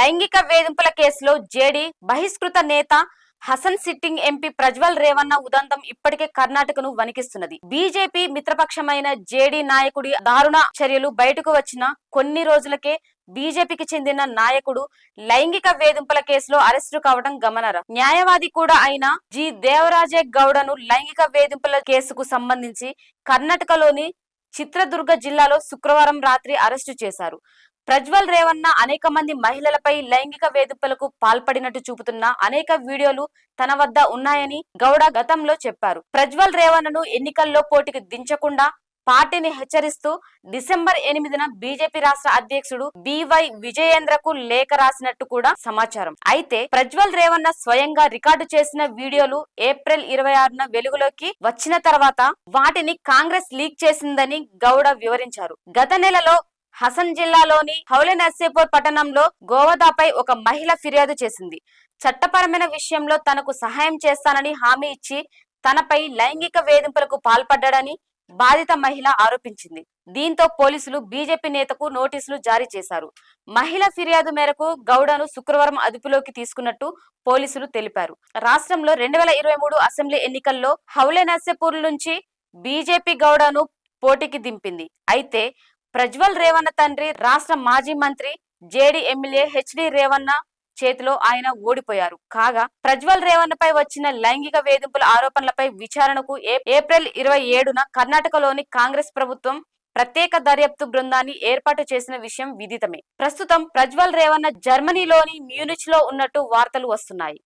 లైంగిక వేధింపుల కేసులో జేడీ బహిష్కృత నేత హసన్ సిట్టింగ్ ఎంపీ ప్రజ్వల్ రేవన్న ఉదంతం ఇప్పటికే కర్ణాటకను వణికిస్తున్నది. బీజేపీ మిత్రపక్షమైన జేడీ నాయకుడి దారుణ చర్యలు బయటకు వచ్చిన కొన్ని రోజులకే బీజేపీకి చెందిన నాయకుడు లైంగిక వేధింపుల కేసులో అరెస్టు కావడం గమనార్హం. న్యాయవాది కూడా అయిన జి దేవరాజే గౌడను లైంగిక వేధింపుల కేసుకు సంబంధించి కర్ణాటకలోని చిత్రదుర్గ జిల్లాలో శుక్రవారం రాత్రి అరెస్టు చేశారు. ప్రజ్వల్ రేవన్న అనేక మంది మహిళలపై లైంగిక వేధింపులకు పాల్పడినట్టు చూపుతున్న అనేక వీడియోలు తన వద్ద ఉన్నాయని గౌడ గతంలో చెప్పారు. ప్రజ్వల్ రేవన్నను ఎన్నికల్లో పోటీకి దించకుండా పార్టీని హెచ్చరిస్తూ డిసెంబర్ ఎనిమిదిన బీజేపీ రాష్ట్ర అధ్యక్షుడు బివై విజయేంద్రకు లేఖ రాసినట్టు కూడా సమాచారం. అయితే ప్రజ్వల్ రేవన్న స్వయంగా రికార్డు చేసిన వీడియోలు ఏప్రిల్ ఇరవై ఆరున వెలుగులోకి వచ్చిన తర్వాత వాటిని కాంగ్రెస్ లీక్ చేసిందని గౌడ వివరించారు. గత నెలలో హసన్ జిల్లాలోని హౌలే నర్సేపూర్ పట్టణంలో గోవదాపై ఒక మహిళ ఫిర్యాదు చేసింది. చట్టపరమైన విషయంలో తనకు సహాయం చేస్తానని హామీ ఇచ్చి తనపై లైంగిక వేధింపులకు పాల్పడ్డాడని బాధిత మహిళ ఆరోపించింది. దీంతో పోలీసులు బీజేపీ నేతకు నోటీసులు జారీ చేశారు. మహిళ ఫిర్యాదు మేరకు గౌడను శుక్రవారం అదుపులోకి తీసుకున్నట్టు పోలీసులు తెలిపారు. రాష్ట్రంలో రెండు వేల ఇరవై మూడు అసెంబ్లీ ఎన్నికల్లో హౌలే నర్సేపూర్ నుంచి బీజేపీ గౌడను పోటీకి దింపింది. అయితే ప్రజ్వల్ రేవన్న తండ్రి రాష్ట్ర మాజీ మంత్రి జేడీ ఎమ్మెల్యే హెచ్డి రేవన్న చేతిలో ఆయన ఓడిపోయారు. కాగా ప్రజ్వల్ రేవన్నపై వచ్చిన లైంగిక వేధింపుల ఆరోపణలపై విచారణకు ఏ- ఏప్రిల్ ఇరవై ఏడున కర్ణాటకలోని కాంగ్రెస్ ప్రభుత్వం ప్రత్యేక దర్యాప్తు బృందాన్ని ఏర్పాటు చేసిన విషయం విదితమే. ప్రస్తుతం ప్రజ్వల్ రేవన్న జర్మనీలోని మ్యూనిచ్లో ఉన్నట్టు వార్తలు వస్తున్నాయి.